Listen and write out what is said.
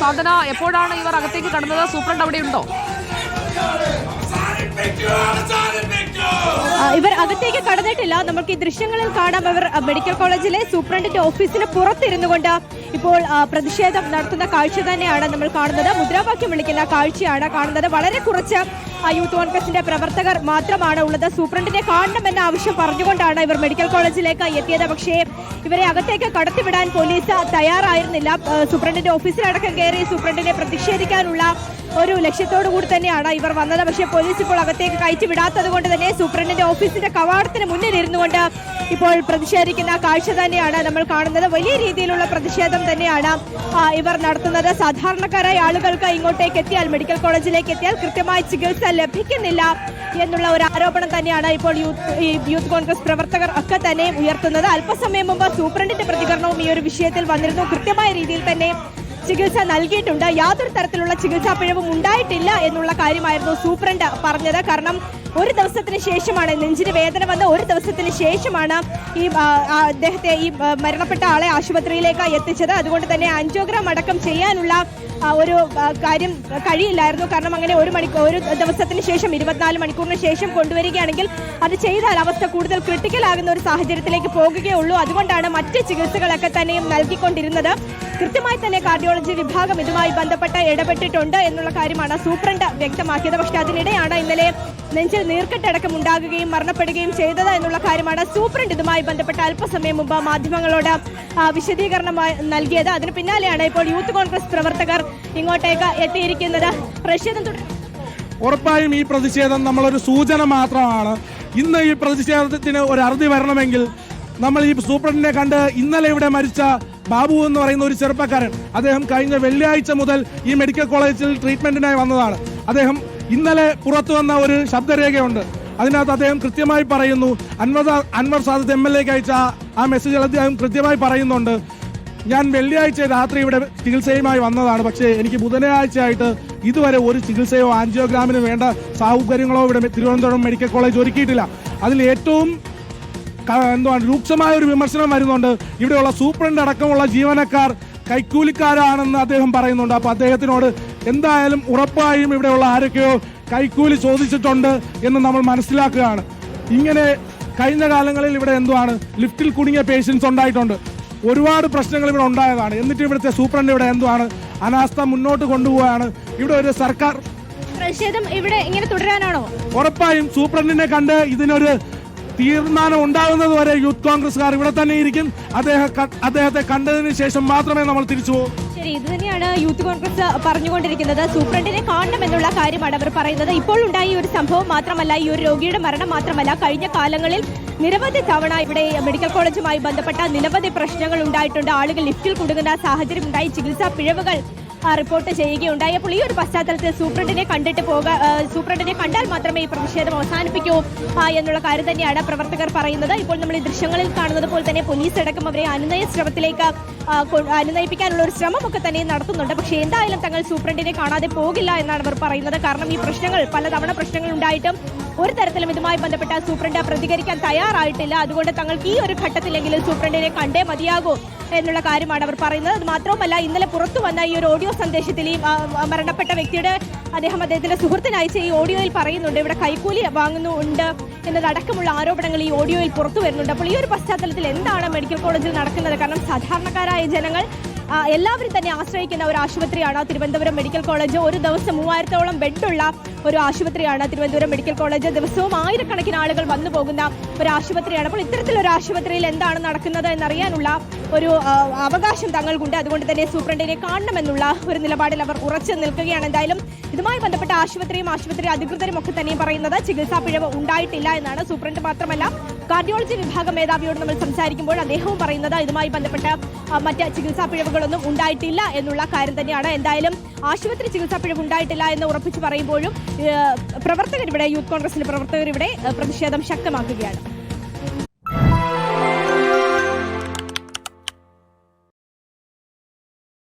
സാധന എപ്പോഴാണ് ഇവർ അകത്തേക്ക് കടന്നത്? സൂപ്രണ്ട് അവിടെയുണ്ടോ? ഇവർ അകത്തേക്ക് കടന്നിട്ടില്ല. നമുക്ക് ഈ ദൃശ്യങ്ങളിൽ കാണാം. അവർ മെഡിക്കൽ കോളേജിലെ സൂപ്രണ്ടിന്റെ ഓഫീസിന് പുറത്തിരുന്നു കൊണ്ട് ഇപ്പോൾ പ്രതിഷേധം നടത്തുന്ന കാഴ്ച തന്നെയാണ് നമ്മൾ കാണുന്നത്. മുദ്രാവാക്യം വിളിക്കുന്ന കാഴ്ചയാണ് കാണുന്നത്. വളരെ കുറച്ച് യൂത്ത് കോൺഗ്രസിന്റെ പ്രവർത്തകർ മാത്രമാണ് ഉള്ളത്. സൂപ്രണ്ടിനെ കാണണമെന്ന ആവശ്യം പറഞ്ഞുകൊണ്ടാണ് ഇവർ മെഡിക്കൽ കോളേജിലേക്ക് എത്തിയത്. പക്ഷേ ഇവരെ അകത്തേക്ക് കടത്തിവിടാൻ പോലീസ് തയ്യാറായിരുന്നില്ല. സൂപ്രണ്ടിന്റെ ഓഫീസിലടക്കം കയറി സൂപ്രണ്ടിനെ പ്രതിഷേധിക്കാനുള്ള ഒരു ലക്ഷ്യത്തോടു കൂടി തന്നെയാണ് ഇവർ വന്നത്. പക്ഷേ പോലീസ് ഇപ്പോൾ അകത്തേക്ക് കയറ്റി വിടാത്തത് കൊണ്ട് തന്നെ സൂപ്രണ്ടിന്റെ ഓഫീസിന്റെ കവാടത്തിന് മുന്നിൽ ഇരുന്നുകൊണ്ട് ഇപ്പോൾ പ്രതിഷേധിക്കുന്ന കാഴ്ച തന്നെയാണ് നമ്മൾ കാണുന്നത്. വലിയ രീതിയിലുള്ള പ്രതിഷേധം തന്നെയാണ് ഇവർ നടത്തുന്നത്. സാധാരണക്കാരായ ആളുകൾക്ക് ഇങ്ങോട്ടേക്ക് എത്തിയാൽ മെഡിക്കൽ കോളേജിലേക്ക് എത്തിയാൽ കൃത്യമായി ചികിത്സ ലഭിക്കുന്നില്ല എന്നുള്ള ഒരു ആരോപണം തന്നെയാണ് ഇപ്പോൾ യൂത്ത് യൂത്ത് കോൺഗ്രസ് പ്രവർത്തകർ ഒക്കെ തന്നെ ഉയർത്തുന്നത്. അല്പസമയം മുമ്പ് സൂപ്രണ്ടിന്റെ പ്രതികരണവും ഈ ഒരു വിഷയത്തിൽ വന്നിരുന്നു. കൃത്യമായ രീതിയിൽ തന്നെ ചികിത്സ നൽകിയിട്ടുണ്ട്. യാതൊരു തരത്തിലുള്ള ചികിത്സാ പിഴവും ഉണ്ടായിട്ടില്ല എന്നുള്ള കാര്യമായിരുന്നു സൂപ്രണ്ട് പറഞ്ഞത്. കാരണം ഒരു ദിവസത്തിന് ശേഷമാണ് നെഞ്ചിന് വേദന വന്ന ഒരു ദിവസത്തിന് ശേഷമാണ് ഈ അദ്ദേഹത്തെ ഈ മരണപ്പെട്ട ആളെ ആശുപത്രിയിലേക്ക് എത്തിച്ചത്. അതുകൊണ്ട് തന്നെ ആൻജിയോഗ്രാം അടക്കം ചെയ്യാനുള്ള ഒരു കാര്യം കഴിയില്ലായിരുന്നു. കാരണം അങ്ങനെ ഒരു മണിക്കൂർ ഒരു ദിവസത്തിന് ശേഷം ഇരുപത്തിനാല് മണിക്കൂറിന് ശേഷം കൊണ്ടുവരികയാണെങ്കിൽ അത് ചെയ്താൽ അവസ്ഥ കൂടുതൽ ക്രിട്ടിക്കൽ ആകുന്ന ഒരു സാഹചര്യത്തിലേക്ക് പോകുകയുള്ളൂ. അതുകൊണ്ടാണ് മറ്റ് ചികിത്സകളൊക്കെ തന്നെയും നൽകിക്കൊണ്ടിരുന്നത്. കൃത്യമായി തന്നെ കാർഡിയോളജി വിഭാഗം ഇതുമായി ബന്ധപ്പെട്ട് ഇടപെട്ടിട്ടുണ്ട് എന്നുള്ള കാര്യമാണ് സൂപ്രണ്ട് വ്യക്തമാക്കിയത്. പക്ഷേ അതിനിടെയാണ് ഇന്നലെ നെഞ്ചിൽ നീർക്കെട്ടടക്കം ഉണ്ടാകുകയും മരണപ്പെടുകയും ചെയ്തത് എന്നുള്ള കാര്യമാണ് സൂപ്രണ്ട് ഇതുമായി ബന്ധപ്പെട്ട് അല്പസമയം മുമ്പ് മാധ്യമങ്ങളോട് വിശദീകരണം നൽകിയത്. അതിന് പിന്നാലെയാണ് ഇപ്പോൾ യൂത്ത് കോൺഗ്രസ് പ്രവർത്തകർ ഇങ്ങോട്ടേക്ക് എത്തിയിരിക്കുന്നത്. തുടരും. ഉറപ്പായും ഈ പ്രതിഷേധം നമ്മളൊരു സൂചന മാത്രമാണ്. ഇന്ന് ഈ പ്രതിഷേധത്തിന് ഒരു അറുതി വരണമെങ്കിൽ നമ്മൾ ഈ സൂപ്രണ്ടിനെ കണ്ട് ഇന്നലെ ഇവിടെ മരിച്ച ബാബു എന്ന് പറയുന്ന ഒരു ചെറുപ്പക്കാരൻ. അദ്ദേഹം കഴിഞ്ഞ വെള്ളിയാഴ്ച മുതൽ ഈ മെഡിക്കൽ കോളേജിൽ ട്രീറ്റ്മെന്റിനായി വന്നതാണ്. അദ്ദേഹം ഇന്നലെ പുറത്തു വന്ന ഒരു ശബ്ദരേഖയുണ്ട്. അതിനകത്ത് അദ്ദേഹം കൃത്യമായി പറയുന്നു. അൻവർ അൻവർ സാദത്ത് എം എൽ എക്ക് അയച്ച ആ- മെസ്സേജ് അദ്ദേഹം കൃത്യമായി പറയുന്നുണ്ട്. ഞാൻ വെള്ളിയാഴ്ച രാത്രി ഇവിടെ ചികിത്സയുമായി വന്നതാണ്. പക്ഷേ എനിക്ക് ബുധനാഴ്ചയായിട്ട് ഇതുവരെ ഒരു ചികിത്സയോ ആൻജിയോഗ്രാമിന് വേണ്ട സൗകര്യങ്ങളോ ഇവിടെ തിരുവനന്തപുരം മെഡിക്കൽ കോളേജ് ഒരുക്കിയിട്ടില്ല. അതിൽ ഏറ്റവും എന്തുവാണ് രൂക്ഷമായ ഒരു വിമർശനം വരുന്നുണ്ട്. ഇവിടെയുള്ള സൂപ്രണ്ട് അടക്കമുള്ള ജീവനക്കാർ കൈക്കൂലിക്കാരാണെന്ന് അദ്ദേഹം പറയുന്നുണ്ട്. അപ്പൊ അദ്ദേഹത്തിനോട് എന്തായാലും ഉറപ്പായും ഇവിടെയുള്ള ആരൊക്കെയോ കൈക്കൂലി ചോദിച്ചിട്ടുണ്ട് എന്ന് നമ്മൾ മനസ്സിലാക്കുകയാണ്. ഇങ്ങനെ കഴിഞ്ഞ കാലങ്ങളിൽ ഇവിടെ എന്തുവാണ് ലിഫ്റ്റിൽ കുടുങ്ങിയ പേഷ്യൻസ് ഉണ്ടായിട്ടുണ്ട്. ഒരുപാട് പ്രശ്നങ്ങൾ ഇവിടെ ഉണ്ടായതാണ്. എന്നിട്ട് ഇവിടുത്തെ സൂപ്രണ്ട് ഇവിടെ എന്തുവാണ് അനാസ്ഥ മുന്നോട്ട് കൊണ്ടുപോവുകയാണ്. ഇവിടെ ഒരു സർക്കാർ പ്രതിഷേധം ഇവിടെ ഇങ്ങനെ തുടരാനാണോ? ഉറപ്പായും സൂപ്രണ്ടിനെ കണ്ട് ഇതിനൊരു തീരുമാനം ഉണ്ടാകുന്നത് വരെ യൂത്ത് കോൺഗ്രസ്സുകാർ ഇവിടെ തന്നെ ഇരിക്കും. അദ്ദേഹം അദ്ദേഹത്തെ കണ്ടതിന് ശേഷം മാത്രമേ നമ്മൾ തിരിച്ചു പോകും. ശരി ഇത് തന്നെയാണ് യൂത്ത് കോൺഗ്രസ് പറഞ്ഞുകൊണ്ടിരിക്കുന്നത്. സൂപ്രണ്ടിനെ കാണണം എന്നുള്ള കാര്യമാണ് അവർ പറയുന്നത്. ഇപ്പോൾ ഉണ്ടായ ഒരു സംഭവം മാത്രമല്ല ഈ ഒരു രോഗിയുടെ മരണം മാത്രമല്ല കഴിഞ്ഞ കാലങ്ങളിൽ നിരവധി തവണ ഇവിടെ മെഡിക്കൽ കോളേജുമായി ബന്ധപ്പെട്ട നിരവധി പ്രശ്നങ്ങൾ ഉണ്ടായിട്ടുണ്ട്. ആളുകൾ ലിഫ്റ്റിൽ കുടുങ്ങുന്ന സാഹചര്യം ഉണ്ടായി. ചികിത്സാ പിഴവുകൾ റിപ്പോർട്ട് ചെയ്യുകയുണ്ടായി. അപ്പോൾ ഈ ഒരു പശ്ചാത്തലത്തിൽ സൂപ്രണ്ടിനെ കണ്ടിട്ട് പോകാ സൂപ്രണ്ടിനെ കണ്ടാൽ മാത്രമേ ഈ പ്രതിഷേധം അവസാനിപ്പിക്കൂ എന്നുള്ള കാര്യം തന്നെയാണ് പ്രവർത്തകർ പറയുന്നത്. ഇപ്പോൾ നമ്മൾ ഈ ദൃശ്യങ്ങളിൽ കാണുന്നത് പോലെ തന്നെ പോലീസ് അടക്കം അവരെ അനുനയ ശ്രമത്തിലേക്ക് അനുനയിപ്പിക്കാനുള്ള ഒരു ശ്രമമൊക്കെ തന്നെ നടത്തുന്നുണ്ട്. പക്ഷേ എന്തായാലും തങ്ങൾ സൂപ്രണ്ടിനെ കാണാതെ പോകില്ല എന്നാണ് അവർ പറയുന്നത്. കാരണം ഈ പ്രശ്നങ്ങൾ പലതവണ പ്രശ്നങ്ങൾ ഉണ്ടായിട്ടും ഒരു തരത്തിലും ഇതുമായി ബന്ധപ്പെട്ട സൂപ്രണ്ട് പ്രതികരിക്കാൻ തയ്യാറായിട്ടില്ല. അതുകൊണ്ട് തങ്ങൾക്ക് ഈ ഒരു ഘട്ടത്തിലെങ്കിലും സൂപ്രണ്ടിനെ കണ്ടേ മതിയാകൂ എന്നുള്ള കാര്യമാണ് അവർ പറയുന്നത്. അത് മാത്രവുമല്ല ഇന്നലെ പുറത്തു വന്ന ഈ ഒരു ഓഡിയോ സന്ദേശത്തിൽ ഈ മരണപ്പെട്ട വ്യക്തിയുടെ അദ്ദേഹം അദ്ദേഹത്തിന്റെ സുഹൃത്തിന് അയച്ച ഈ ഓഡിയോയിൽ പറയുന്നുണ്ട്. ഇവിടെ കൈക്കൂലി വാങ്ങുന്നുണ്ട് എന്നതടക്കമുള്ള ആരോപണങ്ങൾ ഈ ഓഡിയോയിൽ പുറത്തു വരുന്നുണ്ട്. അപ്പോൾ ഈ ഒരു പശ്ചാത്തലത്തിൽ എന്താണ് മെഡിക്കൽ കോളേജിൽ നടക്കുന്നത്? കാരണം സാധാരണക്കാരായ ജനങ്ങൾ എല്ലാവരും തന്നെ ആശ്രയിക്കുന്ന ഒരു ആശുപത്രിയാണ് തിരുവനന്തപുരം മെഡിക്കൽ കോളേജ്. ഒരു ദിവസം മൂവായിരത്തോളം ബെഡുള്ള ഒരു ആശുപത്രിയാണ് തിരുവനന്തപുരം മെഡിക്കൽ കോളേജ്. ദിവസവും ആയിരക്കണക്കിന് ആളുകൾ വന്നു പോകുന്ന ഒരു ആശുപത്രിയാണ്. അപ്പോൾ ഇത്തരത്തിലൊരു ആശുപത്രിയിൽ എന്താണ് നടക്കുന്നത് എന്നറിയാനുള്ള ഒരു അവകാശം തങ്ങൾക്കുണ്ട്. അതുകൊണ്ട് തന്നെ സൂപ്രണ്ടിനെ കാണണമെന്നുള്ള ഒരു നിലപാടിൽ അവർ ഉറച്ചു നിൽക്കുകയാണ്. എന്തായാലും ഇതുമായി ബന്ധപ്പെട്ട ആശുപത്രിയും ആശുപത്രി അധികൃതരും ഒക്കെ തന്നെ പറയുന്നത്. ചികിത്സാ പിഴവ് ഉണ്ടായിട്ടില്ല എന്നാണ് സൂപ്രണ്ട് മാത്രമല്ല കാർഡിയോളജി വിഭാഗം മേധാവിയോട് നമ്മൾ സംസാരിക്കുമ്പോൾ അദ്ദേഹവും പറയുന്നത് ഇതുമായി ബന്ധപ്പെട്ട മറ്റ് ചികിത്സാ പിഴവുകളൊന്നും ഉണ്ടായിട്ടില്ല എന്നുള്ള കാര്യം തന്നെയാണ്. എന്തായാലും ആശുപത്രി ചികിത്സാ പിഴവ് ഉണ്ടായിട്ടില്ല എന്ന് ഉറപ്പിച്ചു പറയുമ്പോഴും പ്രവർത്തകരിവിടെ യൂത്ത് കോൺഗ്രസിന്റെ ഏഹ്, പ്രതിഷേധം ശക്തമാക്കുകയാണ്.